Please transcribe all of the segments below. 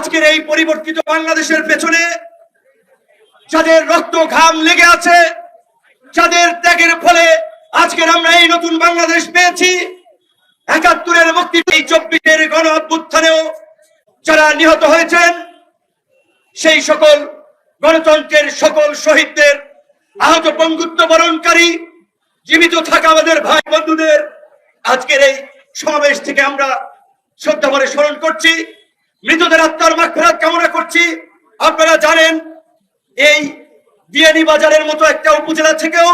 আজকের এই পরিবর্তিত বাংলাদেশের পেছনে যাদের রক্ত ঘাম লেগে আছে, যাদের ত্যাগের ফলে আজকের আমরা এই নতুন বাংলাদেশ পেয়েছি। একাত্তরের মুক্তি এই চব্বিশের গণ অভ্যুত্থানেও যারা নিহত হয়েছেন, সেই সকল গণতন্ত্রের সকল শহীদদের আহত পঙ্গুত্ব বরণকারী, জীবিত থাকা আমাদের ভাই বন্ধুদের আজকের এই সমাবেশ থেকে আমরা শ্রদ্ধা ভরে স্মরণ করছি। মৃতদের আত্মার মাগফিরাত কামনা করছি। আপনারা জানেন, এই বিয়ানি বাজারের মতো একটা উপজেলা থেকেও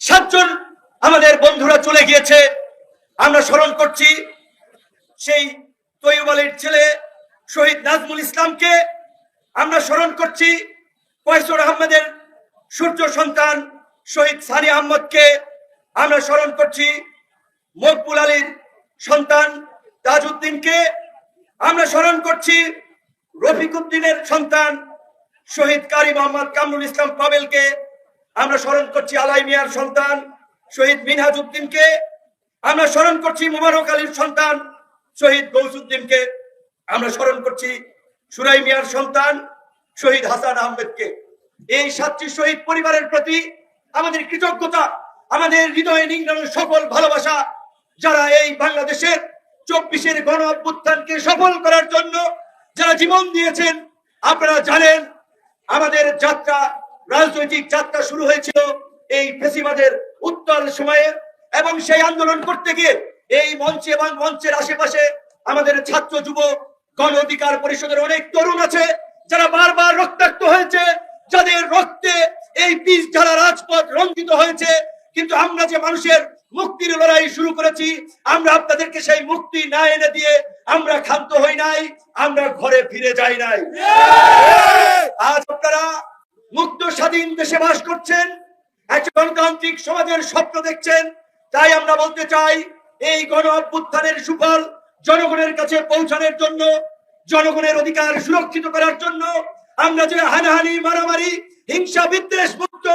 সাতজন আমাদের বন্ধুরা চলে গিয়েছে। আমরা স্মরণ করছি, সেই তৈয়ব আলীর ছেলে শহীদ নাজমুল ইসলামকে আমরা স্মরণ করছি কয়সর আহমেদের সূর্য সন্তান শহীদ সানি আহমদকে আমরা স্মরণ করছি, মকবুল আলীর সন্তান তাজউদ্দিনকে আমরা স্মরণ করছি রফিক উদ্দিনের সন্তান শহীদ কারি মোহাম্মদ কামরুল ইসলাম পাবেলকে। আমরা স্মরণ করছি আলাই মিয়ার সন্তান শহীদ মিনহাজ উদ্দিনকে। আমরা স্মরণ করছি মোবারক আলীর সন্তান শহীদ গৌসুদ্দিনকে। আমরা স্মরণ করছি সুরাই মিয়ার সন্তান শহীদ হাসান আহমেদকে। এই সাতটি শহীদ পরিবারের প্রতি আমাদের কৃতজ্ঞতা, আমাদের হৃদয়ে নিংড়ানো সকল ভালোবাসা, যারা এই বাংলাদেশের চব্বিশের গণ অভ্যুত্থানকে সফল করার জন্য যারা জীবন দিয়েছেন, আপনারা জানেন, আমাদের যাত্রা, রাজনৈতিক যাত্রা শুরু হয়েছিল এই ফেসিবাদের উত্তাল সময়ে এবং সেই আন্দোলন করতে গিয়ে এই মঞ্চে এবং মঞ্চের আশেপাশে আমাদের ছাত্র যুব গণ অধিকার পরিষদের অনেক তরুণ আছে যারা বারবার রক্তাক্ত হয়েছে, যাদের রক্তে এই পিচ ঢালা রাজপথ রঞ্জিত হয়েছে। কিন্তু আমরা যে মানুষের মুক্তির লড়াই শুরু করেছি। আমরা আপনাদেরকে সেই মুক্তি না এনে দিয়ে আমরা ক্ষান্ত হই নাই, আমরা ঘরে ফিরে যাই নাই। আজ আপনারা মুক্ত স্বাধীন দেশে বাস করছেন একটা গণতান্ত্রিক সমাজের স্বপ্ন দেখছেন। তাই আমরা বলতে চাই, এই গণ অভ্যুত্থানের সুফল জনগণের কাছে পৌঁছানোর জন্য, জনগণের অধিকার সুরক্ষিত করার জন্য আমরা যে হানাহানি, মারামারি, হিংসা বিদ্বেষ মুক্ত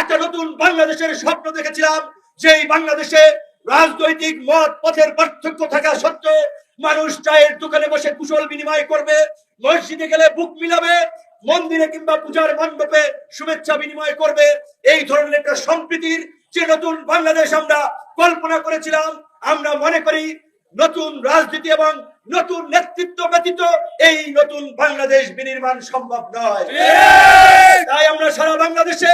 একটা নতুন বাংলাদেশের স্বপ্ন দেখেছিলাম যেই বাংলাদেশে রাজনৈতিক মত পথের পার্থক্য থাকা সত্ত্বেও মানুষ চায়ের দোকানে বসে কুশল বিনিময় করবে মসজিদে গেলে বুক মিলাবে মন্দিরে কিংবা পূজার মণ্ডপে শুভেচ্ছা বিনিময় করবে। এই ধরনের একটা সম্প্রীতির যে নতুন বাংলাদেশ আমরা কল্পনা করেছিলাম আমরা মনে করি নতুন রাজনীতি এবং নতুন নেতৃত্ব ব্যতীত এই নতুন বাংলাদেশ বিনির্মাণ সম্ভব নয়। তাই আমরা সারা বাংলাদেশে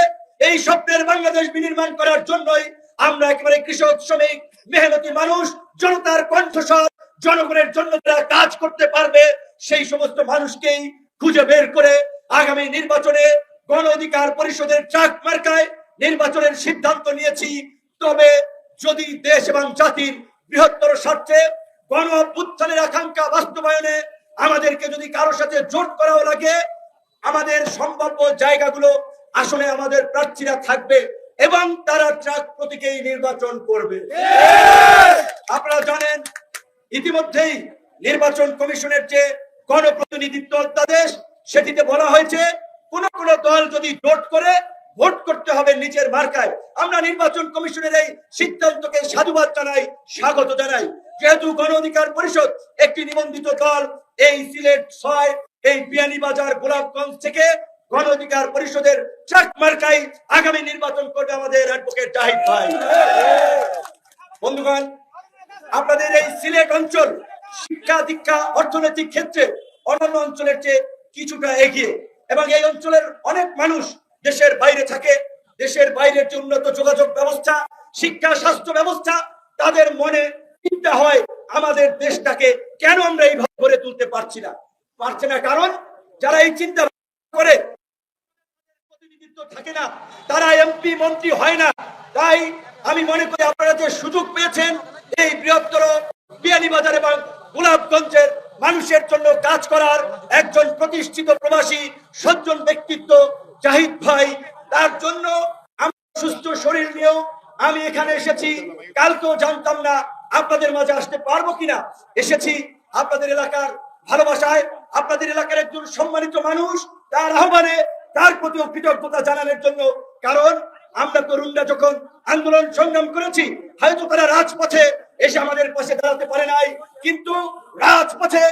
এই স্বপ্নের বাংলাদেশ বিনির্মাণ করার জন্যই আমরা একেবারে কৃষক, শ্রমিক, মেহনতি মানুষ, জনতার কণ্ঠস্বর, জনগণের জন্য যারা কাজ করতে পারবে, সেই সমস্ত মানুষকেই খুঁজে বের করে আগামী নির্বাচনে গণ অধিকার পরিষদের ট্রাক মার্কায় নির্বাচনের সিদ্ধান্ত নিয়েছি। তবে যদি দেশ এবং জাতির বৃহত্তর স্বার্থে গণ অভ্যুত্থানের আকাঙ্ক্ষা বাস্তবায়নে আমাদেরকে যদি কারও সাথে জোট করাও লাগে, আমাদের সম্ভাব্য জায়গাগুলো আসলে আমাদের প্রার্থীরা থাকবে। এবং তারা ট্রাক প্রতীকেই নির্বাচন করবে। আপনারা জানেন, ইতিমধ্যেই নির্বাচন কমিশনের যে গণপ্রতিনিধিত্ব অধ্যাদেশ, সেটিতে বলা হয়েছে, কোন কোন দল যদি জোট করে ভোট করতে হবে নিজের মার্কায়। আমরা নির্বাচন কমিশনের এই সিদ্ধান্তকে সাধুবাদ জানাই, স্বাগত জানাই। যেহেতু গণ অধিকার পরিষদ একটি নিবন্ধিত দল, এই সিলেট ছয়, এই বিয়ানীবাজার, গোলাপগঞ্জ থেকে গণ অধিকার পরিষদের আগামী নির্বাচন করবে আমাদের বন্ধুগণ, আপনাদের এই সিলেট অঞ্চল শিক্ষা, দীক্ষা, অর্থনৈতিক ক্ষেত্রে অন্যান্য অঞ্চলের চেয়ে কিছুটা এগিয়ে এবং এই অঞ্চলের অনেক মানুষ দেশের বাইরে থাকে। দেশের বাইরের যে উন্নত যোগাযোগ ব্যবস্থা, শিক্ষা, স্বাস্থ্য ব্যবস্থা, তাদের মনে চিন্তা হয়, আমাদের দেশটাকে কেন আমরা এইভাবে গড়ে তুলতে পারছি না? পারছে না কারণ যারা এই চিন্তা করে। প্রতিনিধিত্ব থাকে না। তারা এমপি মন্ত্রী হয় না। তাই আমি মনে করি আপনারা যে সুযোগ পেয়েছেন, এই বৃহত্তর বিয়ানীবাজার এবং গোলাপগঞ্জের মানুষের জন্য কাজ করার একজন প্রতিষ্ঠিত প্রবাসী, সজ্জন ব্যক্তিত্ব জাহিদ ভাই, তার জন্য আমার সুস্থ শরীর নিয়েও আমি এখানে এসেছি। কালকেও জানতাম না আপনাদের মাঝে আসতে পারব কিনা। এসেছি আপনাদের এলাকার ভালোবাসায় আপনাদের এলাকার একজন সম্মানিত মানুষ, তার আহ্বানে, তার প্রতিও কৃতজ্ঞতা জানানোর জন্য। কারণ আমরা তরুণরা যখন আন্দোলন সংগ্রাম করেছি, হয়তো তারা রাজপথে এসে আমাদের পাশে দাঁড়াতে পারে নাই, কিন্তু রাজপথে